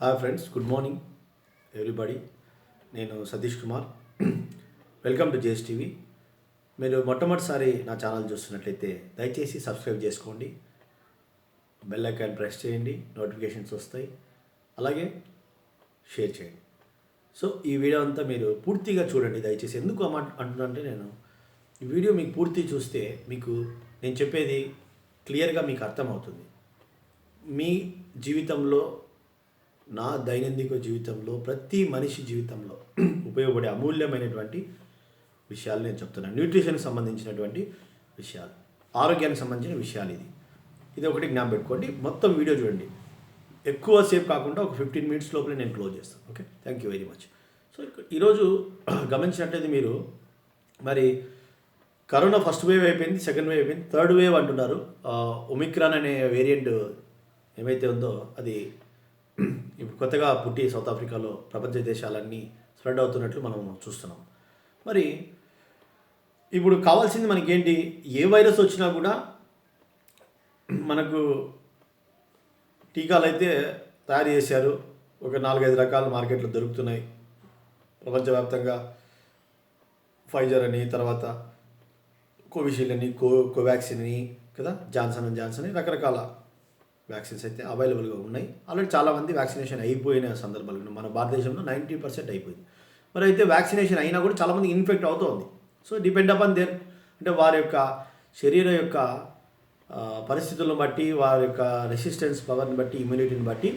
Hi friends good morning everybody నేను Satish Kumar. Welcome to JS TV మీరు మొట్టమొదటిసారి నా ఛానల్ చూస్తున్నట్లయితే దయచేసి సబ్స్క్రైబ్ చేసుకోండి. బెల్ ఐకాన్ ప్రెస్ చేయండి. నోటిఫికేషన్స్ వస్తాయి. అలాగే షేర్ చేయండి. సో ఈ వీడియో అంతా మీరు పూర్తిగా చూడండి. దయచేసి ఎందుకు అంటున్నానంటే నేను ఈ వీడియో మీకు పూర్తి చూస్తే మీకు నేను చెప్పేది క్లియర్గా మీకు అర్థమవుతుంది. మీ జీవితంలో నా దైనందిక జీవితంలో ప్రతి మనిషి జీవితంలో ఉపయోగపడే అమూల్యమైనటువంటి విషయాలు నేను చెప్తున్నాను. న్యూట్రిషన్కి సంబంధించినటువంటి విషయాలు ఆరోగ్యానికి సంబంధించిన విషయాలు ఇది. ఇది ఒకటి జ్ఞాపకం పెట్టుకోండి. మొత్తం వీడియో చూడండి. ఎక్కువ సేపు కాకుండా ఒక ఫిఫ్టీన్ మినిట్స్ లోపలే నేను క్లోజ్ చేస్తాను. Okay? Thank you very much. So ఈరోజు గమనించినట్లయితే మీరు మరి కరోనా ఫస్ట్ వేవ్ అయిపోయింది సెకండ్ వేవ్ అయిపోయింది థర్డ్ వేవ్ అంటున్నారు. ఒమిక్రాన్ అనే వేరియంట్ ఏమైతే ఉందో అది ఇప్పుడు కొత్తగా పుట్టి సౌత్ ఆఫ్రికాలో ప్రపంచ దేశాలన్నీ స్ప్రెడ్ అవుతున్నట్లు మనం చూస్తున్నాం. మరి ఇప్పుడు కావాల్సింది మనకేంటి? ఏ వైరస్ వచ్చినా కూడా మనకు టీకాలు అయితే తయారు చేశారు. ఒక నాలుగైదు రకాల మార్కెట్లో దొరుకుతున్నాయి. ప్రపంచవ్యాప్తంగా ఫైజర్ అని తర్వాత కోవిషీల్డ్ అని కో కోవాక్సిన్ అని కదా? జాన్సన్ అండ్ జాన్సన్ అని రకరకాల వ్యాక్సిన్స్ అయితే అవైలబుల్గా ఉన్నాయి. ఆల్రెడీ చాలామంది వ్యాక్సినేషన్ అయిపోయిన సందర్భాలు మన భారతదేశంలో నైంటీ పర్సెంట్ అయిపోయింది. మరి అయితే వ్యాక్సినేషన్ అయినా కూడా చాలామంది ఇన్ఫెక్ట్ అవుతోంది. సో డిపెండ్ అపాన్ దేర్ అంటే వారి యొక్క శరీరం యొక్క పరిస్థితులను బట్టి వారి యొక్క రెసిస్టెన్స్ పవర్ని బట్టి ఇమ్యూనిటీని బట్టి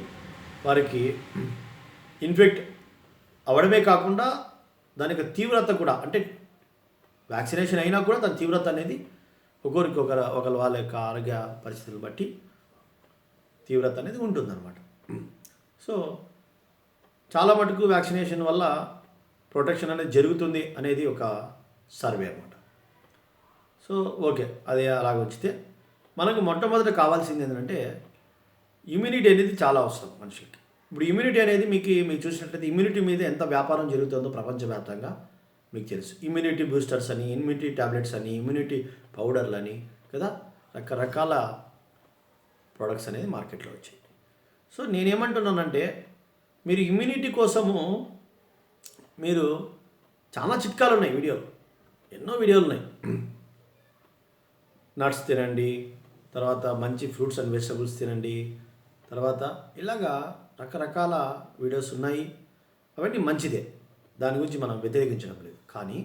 వారికి ఇన్ఫెక్ట్ అవడమే కాకుండా దాని యొక్క తీవ్రత కూడా అంటే వ్యాక్సినేషన్ అయినా కూడా దాని తీవ్రత అనేది ఒకరికి ఒకరు ఒకరి వాళ్ళ యొక్క ఆరోగ్య పరిస్థితులను బట్టి తీవ్రత అనేది ఉంటుందన్నమాట. సో చాలా మటుకు వ్యాక్సినేషన్ వల్ల ప్రొటెక్షన్ అనేది జరుగుతుంది అనేది ఒక సర్వే అనమాట సో ఓకే అది అలాగ వచ్చితే మనకు మొట్టమొదట కావాల్సింది ఏంటంటే ఇమ్యూనిటీ అనేది చాలా అవసరం మనుషులకి. ఇప్పుడు ఇమ్యూనిటీ అనేది మీకు మీకు చూసినట్లయితే ఇమ్యూనిటీ మీద ఎంత వ్యాపారం జరుగుతుందో ప్రపంచవ్యాప్తంగా మీకు తెలుసు. ఇమ్యూనిటీ బూస్టర్స్ అని ఇమ్యూనిటీ టాబ్లెట్స్ అని ఇమ్యూనిటీ పౌడర్లు అని కదా? రకరకాల ప్రొడక్ట్స్ అనేది మార్కెట్లో వచ్చాయి. సో నేనేమంటున్నానంటే మీరు ఇమ్యూనిటీ కోసము మీరు చాలా చిట్కాలు ఉన్నాయి వీడియోలు. ఎన్నో వీడియోలు ఉన్నాయి. నట్స్ తినండి తర్వాత మంచి ఫ్రూట్స్ అండ్ వెజిటబుల్స్ తినండి తర్వాత ఇలాగా రకరకాల వీడియోస్ ఉన్నాయి. అవన్నీ మంచిదే. దాని గురించి మనం వ్యతిరేకించడం లేదు. కానీ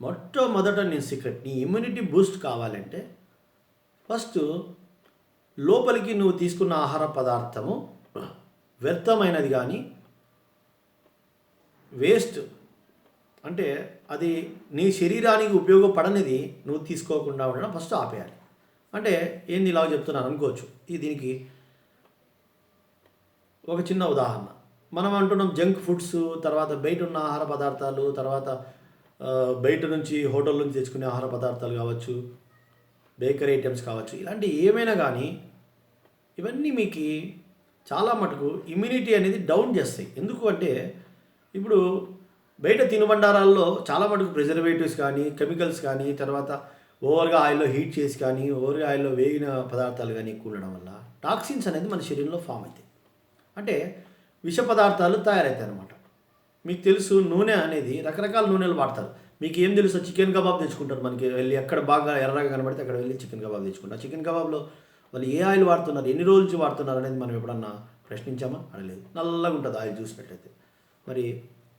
మొట్టమొదట నేను సీక్రెట్ నీ ఇమ్యూనిటీ బూస్ట్ కావాలంటే ఫస్ట్ లోపలికి నువ్వు తీసుకున్న ఆహార పదార్థము వ్యర్థమైనది కానీ వేస్ట్ అంటే అది నీ శరీరానికి ఉపయోగపడనిది నువ్వు తీసుకోకుండా ఉండడం ఫస్ట్ ఆపేయాలి. అంటే ఏంది ఇలా చెప్తున్నాను అనుకోవచ్చు. ఇది దీనికి ఒక చిన్న ఉదాహరణ. మనం అంటున్నాం జంక్ ఫుడ్స్ తర్వాత బయట ఉన్న ఆహార పదార్థాలు తర్వాత బయట నుంచి హోటల్ నుంచి తెచ్చుకునే ఆహార పదార్థాలు కావచ్చు బేకరీ ఐటమ్స్ కావచ్చు ఇలాంటి ఏమైనా కానీ ఇవన్నీ మీకు చాలా మటుకు ఇమ్యూనిటీ అనేది డౌన్ చేస్తాయి. ఎందుకు అంటే ఇప్పుడు బయట తినుబండారాల్లో చాలా మటుకు ప్రిజర్వేటివ్స్ కానీ కెమికల్స్ కానీ తర్వాత ఓవర్గా ఆయిల్లో హీట్ చేసి కానీ ఓవర్గా ఆయిల్లో వేగిన పదార్థాలు కానీ ఎక్కువ ఉండడం వల్ల టాక్సిన్స్ అనేది మన శరీరంలో ఫామ్ అవుతాయి. అంటే విష పదార్థాలు తయారవుతాయి అన్నమాట మీకు తెలుసు నూనె అనేది రకరకాల నూనెలు వాడతారు. మీకు ఏం తెలుసు చికెన్ కబాబ్ తెచ్చుకుంటారు మనకి. వెళ్ళి ఎక్కడ బాగా ఎర్రగా కనబడితే అక్కడ వెళ్ళి చికెన్ కబాబ్ తెచ్చుకుంటారు. చికెన్ కబాబ్లో వాళ్ళు ఏ ఆయిల్ వాడుతున్నారు ఎన్ని రోజుల నుంచి వాడుతున్నారు అనేది మనం ఎప్పుడన్నా ప్రశ్నించామా? అడలేదు నల్లగా ఉంటుంది ఆయిల్ చూసినట్టయితే. మరి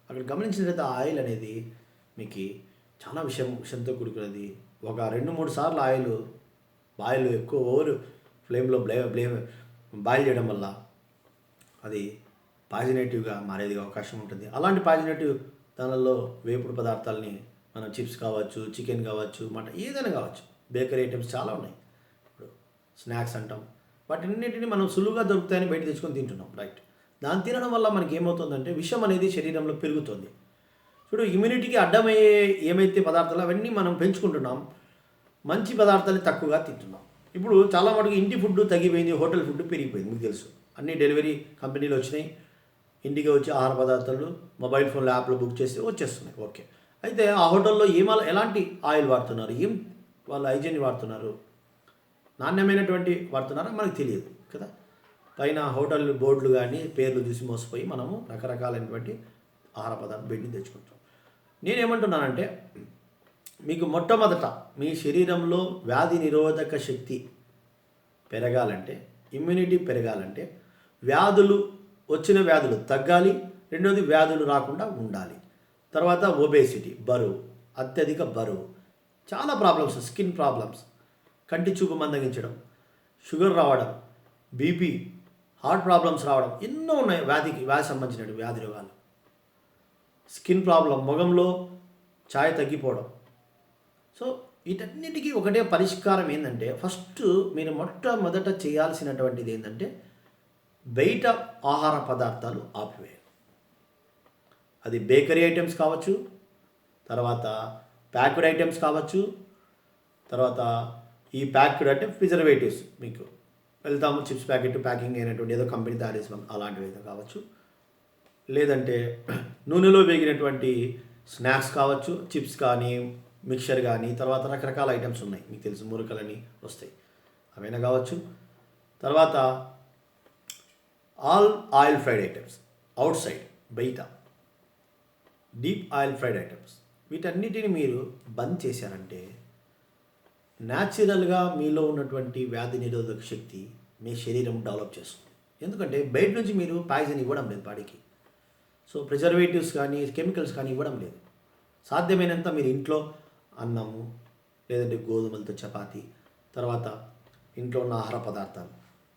అక్కడ గమనించినట్లయితే ఆ ఆయిల్ అనేది మీకు చాలా విషయం విషయంతో కూడుకున్నది. ఒక రెండు మూడు సార్లు ఆయిల్ బాయిల్ ఎక్కువ ఓవర్ ఫ్లేమ్లో బ్లే బ్లేమ్ బాయిల్ చేయడం వల్ల అది పాజినేటివ్గా మారేది అవకాశం ఉంటుంది. అలాంటి పాజినేటివ్ దానిలో వేపుడు పదార్థాలని మనం చిప్స్ కావచ్చు చికెన్ కావచ్చు మటన్ ఏదైనా కావచ్చు. బేకరీ ఐటమ్స్ చాలా ఉన్నాయి. ఇప్పుడు స్నాక్స్ అంటాం. వాటిన్నిటిని మనం సులువుగా దొరుకుతాయని బయట తెచ్చుకొని తింటున్నాం. రైట్ దాన్ని తినడం వల్ల మనకి ఏమవుతుందంటే విషం అనేది శరీరంలో పెరుగుతుంది. చూడు ఇమ్యూనిటీకి అడ్డమయ్యే ఏమైతే పదార్థాలు అవన్నీ మనం పెంచుకుంటున్నాం మంచి పదార్థాలు తక్కువగా తింటున్నాం. ఇప్పుడు చాలా మటుకు ఇంటి ఫుడ్ తగ్గిపోయింది హోటల్ ఫుడ్ పెరిగిపోయింది మీకు తెలుసు. అన్ని డెలివరీ కంపెనీలు వచ్చినాయి. ఇంటికి వచ్చి ఆహార పదార్థాలు మొబైల్ ఫోన్లో యాప్లో బుక్ చేసి వచ్చేస్తున్నాయి. ఓకే. అయితే ఆ హోటల్లో ఏమ ఎలాంటి ఆయిల్ వాడుతున్నారు? ఏం వాళ్ళు హైజీన్ వాడుతున్నారు? నాణ్యమైనటువంటి వాడుతున్నారా? మనకు తెలియదు కదా? పైన హోటల్ బోర్డులు కానీ పేర్లు చూసి మోసపోయి మనము రకరకాలైనటువంటి ఆహార పదార్థం బయటిని తెచ్చుకుంటాం. నేనేమంటున్నానంటే మీకు మొట్టమొదట మీ శరీరంలో వ్యాధి నిరోధక శక్తి పెరగాలంటే ఇమ్యూనిటీ పెరగాలంటే వ్యాధులు వచ్చిన వ్యాధులు తగ్గాలి రెండోది వ్యాధులు రాకుండా ఉండాలి. తర్వాత ఒబేసిటీ బరువు అత్యధిక బరువు చాలా ప్రాబ్లమ్స్ స్కిన్ ప్రాబ్లమ్స్ కంటి చూపు మందగించడం షుగర్ రావడం బీపీ హార్ట్ ప్రాబ్లమ్స్ రావడం ఎన్నో ఉన్నాయి వ్యాధికి వ్యాధి సంబంధించిన వ్యాధి రోగాలు. స్కిన్ ప్రాబ్లం ముఖంలో ఛాయ తగ్గిపోవడం. సో వీటన్నిటికీ ఒకటే పరిష్కారం ఏంటంటే ఫస్ట్ మీరు మొట్టమొదట చేయాల్సినటువంటిది ఏంటంటే బయట ఆహార పదార్థాలు ఆపివేయాలి. అది బేకరీ ఐటమ్స్ కావచ్చు తర్వాత ప్యాక్డ్ ఐటమ్స్ కావచ్చు తర్వాత ఈ ప్యాక్డ్ అంటే ప్రిజర్వేటివ్స్ మీకు. వెళ్తాము చిప్స్ ప్యాకెట్ ప్యాకింగ్ అయినటువంటి ఏదో కంపెనీ తయారు చేసిన అలాంటివి ఏదో కావచ్చు. లేదంటే నూనెలో వేగినటువంటి స్నాక్స్ కావచ్చు చిప్స్ కానీ మిక్చర్ కానీ తర్వాత రకరకాల ఐటమ్స్ ఉన్నాయి మీకు తెలుసు మురకలని వస్తాయి. అవైనా కావచ్చు. తర్వాత all oil fried items outside బయట. Deep oil fried items. వీటన్నిటిని మీరు బంద్ చేశారంటే న్యాచురల్గా మీలో ఉన్నటువంటి వ్యాధి నిరోధక శక్తి మీ శరీరం డెవలప్ చేస్తుంది. ఎందుకంటే బయట నుంచి మీరు పాయిజన్ ఇవ్వడం లేదు బాడీకి. సో ప్రిజర్వేటివ్స్ కానీ కెమికల్స్ కానీ ఇవ్వడం లేదు. సాధ్యమైనంత మీరు ఇంట్లో అన్నము లేదంటే గోధుమలతో చపాతి తర్వాత ఇంట్లో ఉన్న ఆహార పదార్థాలు.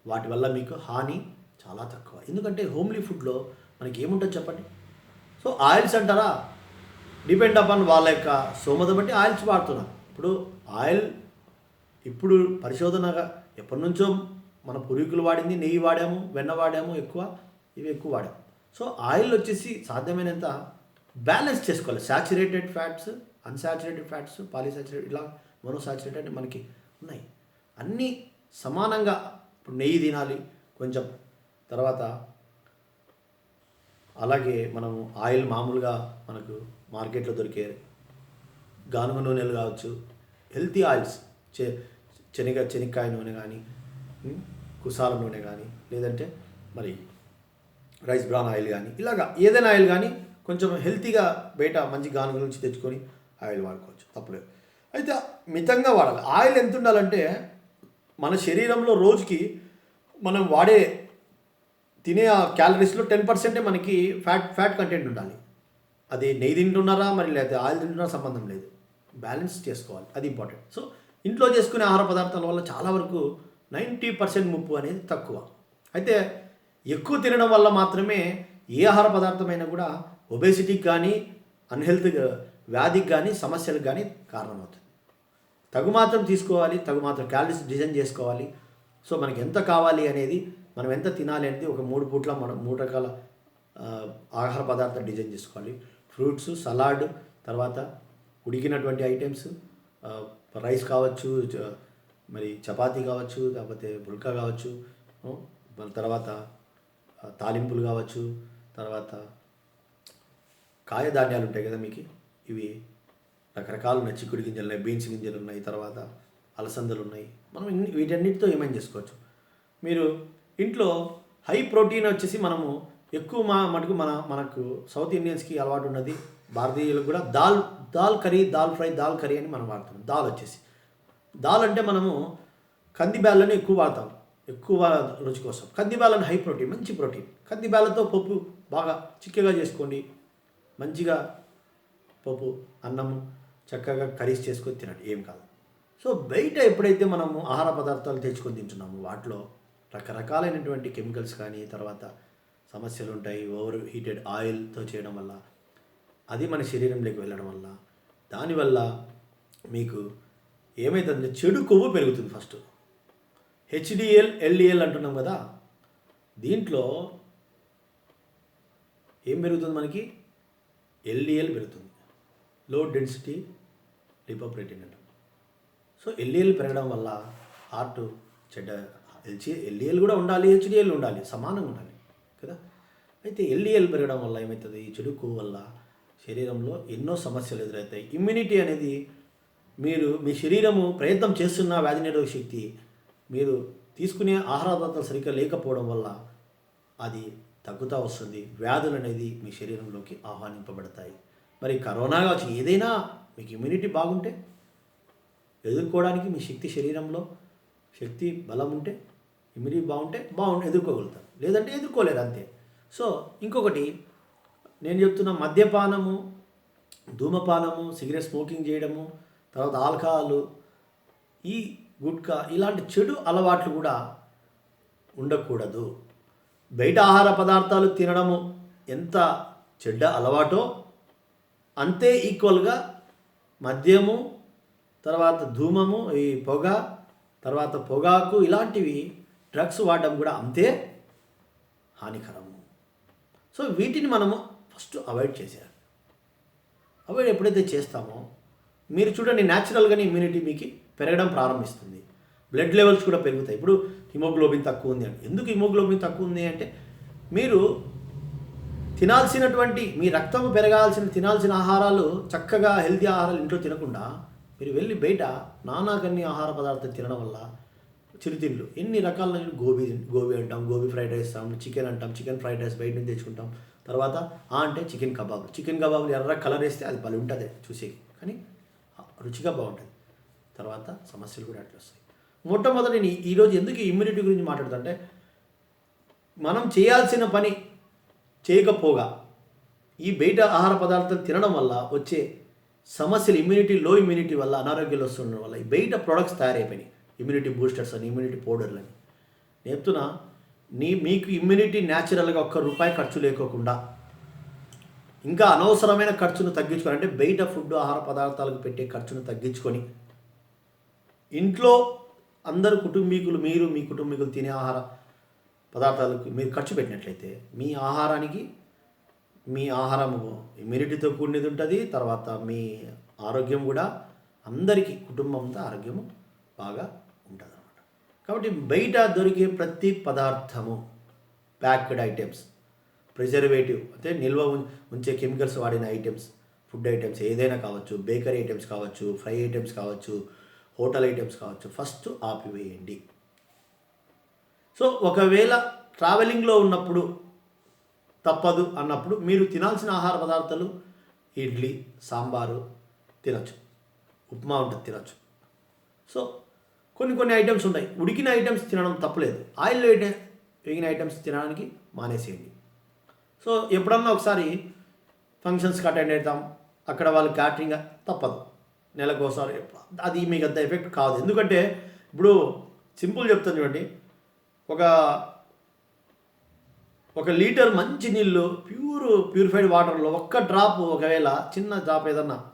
వాటి వల్ల మీకు హాని చాలా తక్కువ. ఎందుకంటే హోమ్లీ ఫుడ్లో మనకి ఏముంటుంది చెప్పండి? సో ఆయిల్స్ అంటారా? డిపెండ్ అపాన్ వాళ్ళ యొక్క సోమత బట్టి ఆయిల్స్ వాడుతున్నారు ఇప్పుడు ఆయిల్ ఇప్పుడు పరిశోధనగా ఎప్పటి నుంచో మన పూర్వీకులు వాడింది నెయ్యి వాడాము వెన్న వాడాము ఎక్కువ ఇవి ఎక్కువ వాడాము సో ఆయిల్ వచ్చేసి సాధ్యమైనంత బ్యాలెన్స్ చేసుకోవాలి. Saturated fats unsaturated fats polyunsaturated ఇలా మోనోసాచురేటెడ్ మనకి ఉన్నాయి. అన్నీ సమానంగా ఇప్పుడు నెయ్యి తినాలి కొంచెం తర్వాత అలాగే మనము ఆయిల్ మామూలుగా మనకు మార్కెట్లో దొరికే గానుగ నూనెలు కావచ్చు హెల్తీ ఆయిల్స్ చె శనగ శనక్కాయ నూనె కానీ కుసాల నూనె కానీ లేదంటే మరి రైస్ బ్రాన్ ఆయిల్ కానీ ఇలాగా ఏదైనా ఆయిల్ కానీ కొంచెం హెల్తీగా బయట మంచి గానుగ నుంచి తెచ్చుకొని ఆయిల్ వాడుకోవచ్చు తప్పలేదు. అయితే మితంగా వాడాలి. ఆయిల్ ఎంత ఉండాలంటే మన శరీరంలో రోజుకి మనం వాడే తినే ఆ క్యాలరీస్లో టెన్ పర్సెంటే మనకి ఫ్యాట్ ఫ్యాట్ కంటెంట్ ఉండాలి. అది నెయ్యి తింటున్నారా మరి లేదా ఆయిల్ తింటున్నారా సంబంధం లేదు. బ్యాలెన్స్ చేసుకోవాలి. అది ఇంపార్టెంట్ సో ఇంట్లో చేసుకునే ఆహార పదార్థాల వల్ల చాలా వరకు నైంటీ పర్సెంట్ ముప్పు అనేది తక్కువ. అయితే ఎక్కువ తినడం వల్ల మాత్రమే ఏ ఆహార పదార్థమైనా కూడా ఒబేసిటీకి కానీ అన్హెల్త్ వ్యాధికి కానీ సమస్యలకు కానీ కారణమవుతుంది. తగు మాత్రం తీసుకోవాలి తగు మాత్రం క్యాలరీస్ డిజైన్ చేసుకోవాలి. సో మనకి ఎంత కావాలి అనేది మనం ఎంత తినాలి అనేది ఒక మూడు పూట్ల మనం మూడు రకాల ఆహార పదార్థాలు డిజైన్ చేసుకోవాలి. ఫ్రూట్స్ సలాడ్ తర్వాత ఉడికినటువంటి ఐటమ్స్ రైస్ కావచ్చు మరి చపాతీ కావచ్చు లేకపోతే బుల్కా కావచ్చు తర్వాత తాలింపులు కావచ్చు తర్వాత కాయధాన్యాలు ఉంటాయి కదా మీకు ఇవి రకరకాలు ఉన్నాయి. చిక్కుడు గింజలు ఉన్నాయి బీన్స్ గింజలు ఉన్నాయి తర్వాత అలసందలు ఉన్నాయి. మనం వీటన్నిటితో ఏమైనా చేసుకోవచ్చు? మీరు ఇంట్లో హై ప్రోటీన్ వచ్చేసి మనము ఎక్కువ మా మటుకు మన మనకు సౌత్ ఇండియన్స్కి అలవాటు ఉన్నది. భారతీయులకు కూడా dal dal curry dal fry dal curry అని మనం వాడతాం. దాల్ వచ్చేసి. దాల్ అంటే మనము కంది బ్యాళ్ళని ఎక్కువ వాడతాం. ఎక్కువ రుచి కోసం. కంది బ్యాళ్ళని హై ప్రోటీన్ మంచి ప్రోటీన్. కంది బ్యాళ్ళతో పప్పు బాగా చిక్కగా చేసుకోండి. మంచిగా పప్పు అన్నము చక్కగా కర్రీస్ చేసుకొని తినండి. ఏం కాదు. సో బయట ఎప్పుడైతే మనము ఆహార పదార్థాలు తెచ్చుకొని తింటున్నాము వాటిలో రకరకాలైనటువంటి కెమికల్స్ కానీ తర్వాత సమస్యలు ఉంటాయి ఓవర్ హీటెడ్ ఆయిల్తో చేయడం వల్ల అది మన శరీరంలోకి వెళ్ళడం వల్ల దానివల్ల మీకు ఏమైతుందంటే చెడు కొవ్వు పెరుగుతుంది ఫస్ట్. హెచ్డిఎల్ ఎల్డిఎల్ అంటున్నాం కదా దీంట్లో ఏం పెరుగుతుంది మనకి? ఎల్డిఎల్ పెరుగుతుంది. లో డెన్సిటీ లిపోప్రోటీన్ అంటాం. సో ఎల్డిఎల్ పెరగడం వల్ల హార్ట్ చెడ్డ ఎల్చి ఎల్డిఎల్ కూడా ఉండాలి హెచ్డిఎల్ ఉండాలి సమానంగా ఉండాలి కదా? అయితే ఎల్డిఎల్ పెరగడం వల్ల ఏమవుతుంది ఈ చెడుకు వల్ల శరీరంలో ఎన్నో సమస్యలు ఎదురవుతాయి ఇమ్యూనిటీ అనేది మీరు మీ శరీరము ప్రయత్నం చేస్తున్న వ్యాధి నిరోధక శక్తి మీరు తీసుకునే ఆహార పదార్థాలు సరిగ్గా లేకపోవడం వల్ల అది తగ్గుతూ వస్తుంది. వ్యాధులు అనేది మీ శరీరంలోకి ఆహ్వానింపబడతాయి. మరి కరోనా కావచ్చు ఏదైనా మీకు ఇమ్యూనిటీ బాగుంటే ఎదుర్కోవడానికి మీ శక్తి శరీరంలో శక్తి బలం ఉంటే మెమరీ బాగుంటే బాగుంటే ఎదుర్కోగలుగుతారు లేదంటే ఎదుర్కోలేరు అంతే. సో ఇంకొకటి నేను చెప్తున్న మద్యపానము ధూమపానము సిగరెట్ స్మోకింగ్ చేయడము తర్వాత ఆల్కహాల్ ఈ గుట్కా ఇలాంటి చెడు అలవాట్లు కూడా ఉండకూడదు. బయట ఆహార పదార్థాలు తినడము ఎంత చెడ్డ అలవాటో అంతే ఈక్వల్గా మద్యము తర్వాత ధూమము ఈ పొగ తర్వాత పొగాకు ఇలాంటివి డ్రగ్స్ వాడడం కూడా అంతే హానికరము. సో వీటిని మనము ఫస్ట్ అవాయిడ్ చేసేయాలి. అవాయిడ్ ఎప్పుడైతే చేస్తామో మీరు చూడండి న్యాచురల్గానే ఇమ్యూనిటీ మీకు పెరగడం ప్రారంభిస్తుంది. బ్లడ్ లెవెల్స్ కూడా పెరుగుతాయి. ఇప్పుడు హిమోగ్లోబిన్ తక్కువ ఉంది అంటే ఎందుకు హిమోగ్లోబిన్ తక్కువ ఉంది అంటే మీరు తినాల్సినటువంటి మీ రక్తం పెరగాల్సిన తినాల్సిన ఆహారాలు చక్కగా హెల్తీ ఆహారాలు ఇంట్లో తినకుండా మీరు వెళ్ళి బయట నానాకన్ని ఆహార పదార్థాలు తినడం వల్ల చిరుతిళ్ళు ఎన్ని రకాల గోబీ గోబీ అంటాం గోబీ ఫ్రైడ్ రైస్ అంటాం చికెన్ అంటాం చికెన్ ఫ్రైడ్ రైస్ బయట నుంచి తెచ్చుకుంటాం. తర్వాత ఆ అంటే చికెన్ కబాబ్. చికెన్ కబాబ్ ఎర్ర కలర్ వేస్తే అది భలే ఉంటుంది చూసేకి. కానీ రుచిగా బాగుంటుంది. తర్వాత సమస్యలు కూడా అట్లా వస్తాయి. మొట్టమొదటి నేను ఈరోజు ఎందుకు ఇమ్యూనిటీ గురించి మాట్లాడుతుంటే మనం చేయాల్సిన పని చేయకపోగా ఈ బయట ఆహార పదార్థాలు తినడం వల్ల వచ్చే సమస్యలు ఇమ్యూనిటీ లో ఇమ్యూనిటీ వల్ల అనారోగ్యాలు వస్తుండడం వల్ల ఈ బయట ప్రొడక్ట్స్ తయారైపోయినాయి. ఇమ్యూనిటీ బూస్టర్స్ అని ఇమ్యూనిటీ పౌడర్లు అని నేను చెప్తున్నా నీ మీకు ఇమ్యూనిటీ న్యాచురల్గా ఒక్క రూపాయి ఖర్చు లేకోకుండా ఇంకా అనవసరమైన ఖర్చును తగ్గించుకొని అంటే బయట ఫుడ్ ఆహార పదార్థాలకు పెట్టే ఖర్చును తగ్గించుకొని ఇంట్లో అందరు కుటుంబీకులు మీరు మీ కుటుంబీకులు తినే ఆహార పదార్థాలకు మీరు ఖర్చు పెట్టినట్లయితే మీ ఆహారానికి మీ ఆహారము ఇమ్యూనిటీతో కూడినది ఉంటుంది తర్వాత మీ ఆరోగ్యం కూడా అందరికీ కుటుంబంతో ఆరోగ్యము బాగా కాబట్టి బయట దొరికే ప్రతి పదార్థము ప్యాక్డ్ ఐటమ్స్ ప్రిజర్వేటివ్ అంటే నిల్వ ఉం- ఉంచే కెమికల్స్ వాడిన ఐటమ్స్ ఫుడ్ ఐటమ్స్ ఏదైనా కావచ్చు బేకరీ ఐటమ్స్ కావచ్చు ఫ్రై ఐటమ్స్ కావచ్చు హోటల్ ఐటమ్స్ కావచ్చు ఫస్ట్ ఆపివేయండి. సో ఒకవేళ ట్రావెలింగ్లో ఉన్నప్పుడు తప్పదు అన్నప్పుడు మీరు తినాల్సిన ఆహార పదార్థాలు ఇడ్లీ సాంబారు తినచ్చు. ఉప్మా ఉంటుంది తినచ్చు. సో కొన్ని కొన్ని ఐటమ్స్ ఉన్నాయి ఉడికిన ఐటమ్స్ తినడం తప్పలేదు. ఆయిల్ వేగిన ఐటమ్స్ తినడానికి మానేసేయండి. సో ఎప్పుడన్నా ఒకసారి ఫంక్షన్స్కి అటెండ్ అవుతాం. అక్కడ వాళ్ళు క్యాటరింగ్ తప్పదు. నెలకు ఒకసారి అది మీకు అంత ఎఫెక్ట్ కాదు. ఎందుకంటే ఇప్పుడు సింపుల్ చెప్తాను చూడండి. ఒక ఒక లీటర్ మంచి నీళ్ళు ప్యూర్ ప్యూరిఫైడ్ వాటర్లో ఒక్క డ్రాప్ ఒకవేళ చిన్న డ్రాప్ ఏదన్నా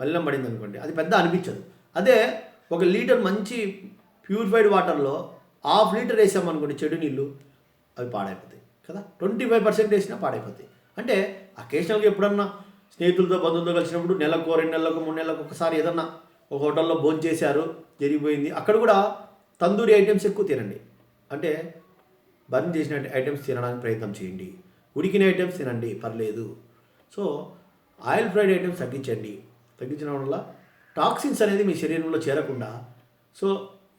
మల్లం పడింది అనుకోండి అది పెద్ద అనిపించదు. అదే ఒక లీటర్ మంచి ప్యూరిఫైడ్ వాటర్లో హాఫ్ లీటర్ వేసామనుకోండి చెడు నీళ్ళు అవి పాడైపోతాయి కదా? ట్వంటీ ఫైవ్ పర్సెంట్ వేసినా పాడైపోతాయి. అంటే అకేషనల్గా ఎప్పుడన్నా స్నేహితులతో బంధువులతో కలిసినప్పుడు నెలకు రెండు నెలలకు మూడు నెలలకు ఒకసారి ఏదన్నా ఒక హోటల్లో భోజనం చేశారు జరిగిపోయింది. అక్కడ కూడా తందూరి ఐటమ్స్ ఎక్కువ తినండి. అంటే బర్న్ చేసిన ఐటమ్స్ తినడానికి ప్రయత్నం చేయండి. ఉడికిన ఐటమ్స్ తినండి పర్లేదు. సో ఆయిల్ ఫ్రైడ్ ఐటమ్స్ తగ్గించండి. తగ్గించడం వల్ల టాక్సిన్స్ అనేది మీ శరీరంలో చేరకుండా సో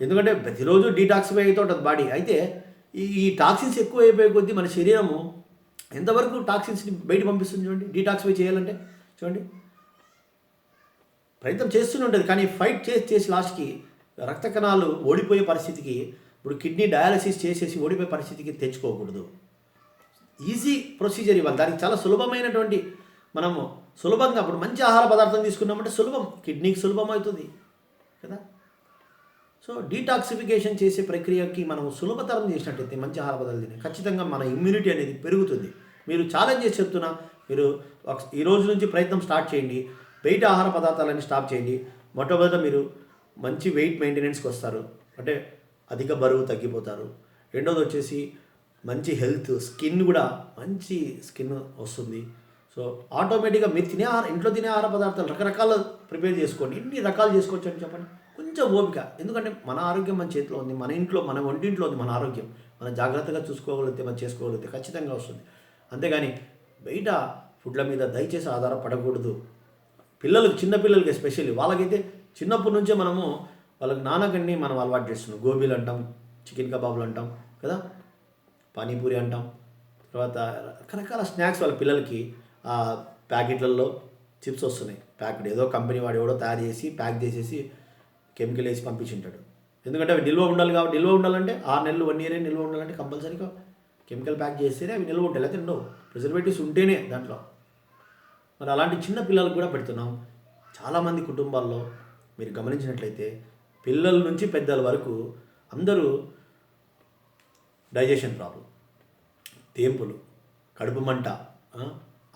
ఎందుకంటే ప్రతిరోజు డీటాక్సిఫై అవుతూ ఉంటుంది బాడీ అయితే ఈ టాక్సిన్స్ ఎక్కువ అయిపోయే కొద్దీ మన శరీరము ఎంతవరకు టాక్సిన్స్ని బయట పంపిస్తుంది చూడండి. డీటాక్సిఫై చేయాలంటే చూడండి. ప్రయత్నం చేస్తూనే ఉంటుంది కానీ ఫైట్ చేసి చేసి లాస్ట్కి రక్త కణాలు ఓడిపోయే పరిస్థితికి ఇప్పుడు కిడ్నీ డయాలసిస్ చేసేసి ఓడిపోయే పరిస్థితికి తెచ్చుకోకూడదు. ఈజీ ప్రొసీజర్ ఇవ్వాలి. దానికి చాలా సులభమైనటువంటి మనము సులభంగా అప్పుడు మంచి ఆహార పదార్థం తీసుకున్నామంటే సులభం. కిడ్నీకి సులభం అవుతుంది. కదా? సో డీటాక్సిఫికేషన్ చేసే ప్రక్రియకి మనం సులభతరం చేసినట్టయితే మంచి ఆహార పదార్థాలు తినే ఖచ్చితంగా మన ఇమ్యూనిటీ అనేది పెరుగుతుంది. మీరు ఛాలెంజ్ చేసి చెప్తున్నా మీరు ఈ రోజు నుంచి ప్రయత్నం స్టార్ట్ చేయండి. బయట ఆహార పదార్థాలన్నీ స్టాప్ చేయండి. మొట్టమొదట మీరు మంచి వెయిట్ మెయింటెనెన్స్కి వస్తారు. అంటే అధిక బరువు తగ్గిపోతారు. రెండోది వచ్చేసి మంచి హెల్త్ స్కిన్ కూడా మంచి స్కిన్ వస్తుంది. సో ఆటోమేటిక్గా మీరు తినే ఆహార ఇంట్లో తినే ఆహార పదార్థాలు రకరకాల ప్రిపేర్ చేసుకోండి. ఎన్ని రకాలు చేసుకోవచ్చు అని చెప్పండి? కొంచెం ఓపిక. ఎందుకంటే మన ఆరోగ్యం మన చేతిలో ఉంది మన ఇంట్లో మన ఒంటింట్లో ఉంది మన ఆరోగ్యం. మనం జాగ్రత్తగా చూసుకోగలిగితే మనం చేసుకోగలిగితే ఖచ్చితంగా వస్తుంది. అంతేగాని బయట ఫుడ్ల మీద దయచేసి ఆధారపడకూడదు. పిల్లలకు చిన్నపిల్లలకి ఎస్పెషల్లీ వాళ్ళకైతే చిన్నప్పటి నుంచే మనము వాళ్ళకి నాన్నగండి మనం అలవాటు చేస్తున్నాం. గోబీలు అంటాం చికెన్ కబాబులు అంటాం కదా? పానీపూరి అంటాం. తర్వాత రకరకాల స్నాక్స్ వాళ్ళ పిల్లలకి ప్యాకెట్లలో చిప్స్ వస్తున్నాయి. ప్యాకెట్ ఏదో కంపెనీ వాడు ఎవడో తయారు చేసి ప్యాక్ చేసేసి కెమికల్ వేసి పంపించింటాడు. ఎందుకంటే అవి నిల్వ ఉండాలి కాబట్టి నిల్వ ఉండాలంటే ఆరు నెలలు వన్ ఇయర్ నిల్వ ఉండాలంటే కంపల్సరీగా కెమికల్ ప్యాక్ చేస్తేనే అవి నిల్వ ఉంటాయి. లేకపోతే ఉండవు. ప్రిజర్వేటివ్స్ ఉంటేనే దాంట్లో. మరి అలాంటి చిన్న పిల్లలకు కూడా పెడుతున్నాం. చాలామంది కుటుంబాల్లో మీరు గమనించినట్లయితే పిల్లల నుంచి పెద్దల వరకు అందరూ డైజెషన్ ప్రాబ్లం. తేంపులు కడుపు మంట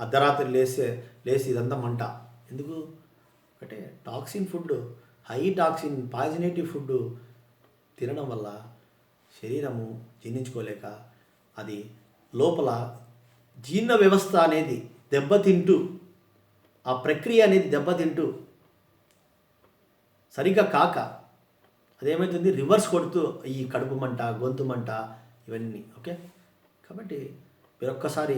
అర్ధరాత్రి లేసే లేసి ఇదంతా మంట. ఎందుకు? అంటే టాక్సిన్ ఫుడ్ హై టాక్సిన్ పాజినేటివ్ ఫుడ్ తినడం వల్ల శరీరము జీర్ణించుకోలేక అది లోపల జీర్ణ వ్యవస్థ అనేది దెబ్బతింటూ ఆ ప్రక్రియ అనేది దెబ్బతింటూ సరిగ్గా కాక అదేమవుతుంది రివర్స్ కొడుతూ ఈ కడుపు మంట గొంతు మంట ఇవన్నీ. ఓకే? కాబట్టి మీరు ఒక్కసారి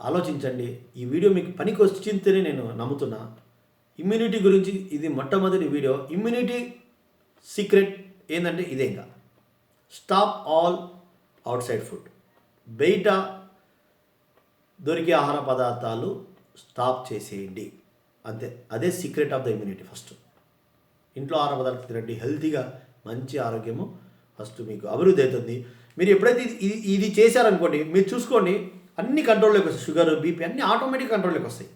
ఆలోచించండి. ఈ వీడియో మీకు పనికి వచ్చింతేనే నేను నమ్ముతున్నా. ఇమ్యూనిటీ గురించి ఇది మొట్టమొదటి వీడియో. ఇమ్యూనిటీ సీక్రెట్ ఏంటంటే ఇదే ఇంకా. Stop all outside food బయట దొరికే ఆహార పదార్థాలు స్టాప్ చేసేయండి. అంతే. అదే secret of the immunity first ఇంట్లో ఆహార పదార్థాలు తినండి. హెల్తీగా మంచి ఆరోగ్యము ఫస్ట్ మీకు అభివృద్ధి అవుతుంది. మీరు ఎప్పుడైతే ఇది- ఇది ఇది చేశారనుకోండి మీరు చూసుకోండి అన్ని కంట్రోల్లోకి వస్తాయి. షుగర్ బీపీ అన్ని ఆటోమేటిక్ కంట్రోల్లోకి వస్తాయి.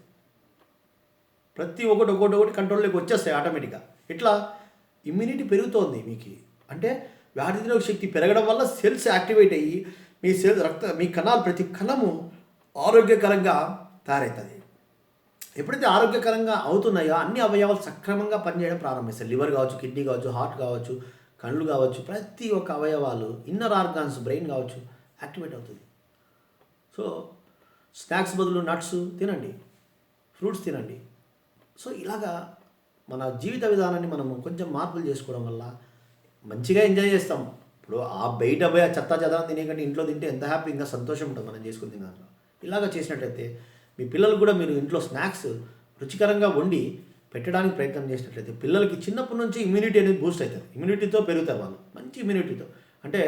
ప్రతి ఒక్కటి ఒక్కొక్కటి ఒకటి కంట్రోల్లోకి వచ్చేస్తాయి ఆటోమేటిక్గా. ఇట్లా ఇమ్యూనిటీ పెరుగుతోంది మీకు. అంటే వ్యాధిరోగ శక్తి పెరగడం వల్ల సెల్స్ యాక్టివేట్ అయ్యి మీ సెల్స్ రక్త మీ కణాలు ప్రతి కణము ఆరోగ్యకరంగా తయారవుతుంది. ఎప్పుడైతే ఆరోగ్యకరంగా అవుతున్నాయో అన్ని అవయవాలు సక్రమంగా పనిచేయడం ప్రారంభిస్తాయి లివర్ కావచ్చు కిడ్నీ కావచ్చు హార్ట్ కావచ్చు కళ్ళు కావచ్చు ప్రతి ఒక్క అవయవాలు ఇన్నర్ ఆర్గాన్స్ బ్రెయిన్ కావచ్చు యాక్టివేట్ అవుతుంది. సో స్నాక్స్ బదులు నట్స్ తినండి ఫ్రూట్స్ తినండి. సో ఇలాగా మన జీవిత విధానాన్ని మనము కొంచెం మార్పులు చేసుకోవడం వల్ల మంచిగా ఎంజాయ్ చేస్తాం. ఇప్పుడు ఆ బయట పోయి ఆ చెత్త చెదారం తినేకంటే ఇంట్లో తింటే ఎంత హ్యాపీ ఇంకా సంతోషం ఉంటుంది మనం చేసుకుని తినాలో ఇలాగ చేసినట్లయితే మీ పిల్లలకు కూడా మీరు ఇంట్లో స్నాక్స్ రుచికరంగా వండి పెట్టడానికి ప్రయత్నం చేసినట్లయితే పిల్లలకి చిన్నప్పటి నుంచి ఇమ్యూనిటీ అనేది బూస్ట్ అవుతుంది ఇమ్యూనిటీతో పెరుగుతారు వాళ్ళు. మంచి ఇమ్యూనిటీతో అంటే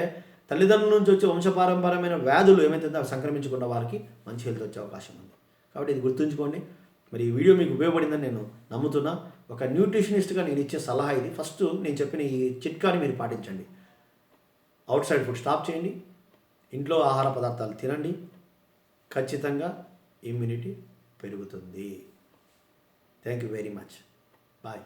తల్లిదండ్రుల నుంచి వచ్చే వంశపారంపరమైన వ్యాధులు ఏమైతుందో సంక్రమించుకున్న వారికి మంచి హెల్త్ వచ్చే అవకాశం ఉంది. కాబట్టి ఇది గుర్తుంచుకోండి. మరి ఈ వీడియో మీకు ఉపయోగపడిందని నేను నమ్ముతున్నా. ఒక న్యూట్రిషనిస్ట్గా నేను ఇచ్చే సలహా ఇది. ఫస్ట్ నేను చెప్పిన ఈ చిట్కాని మీరు పాటించండి. అవుట్ సైడ్ ఫుడ్ స్టాప్ చేయండి. ఇంట్లో ఆహార పదార్థాలు తినండి. ఖచ్చితంగా ఇమ్యూనిటీ పెరుగుతుంది. Thank you very much. Bye.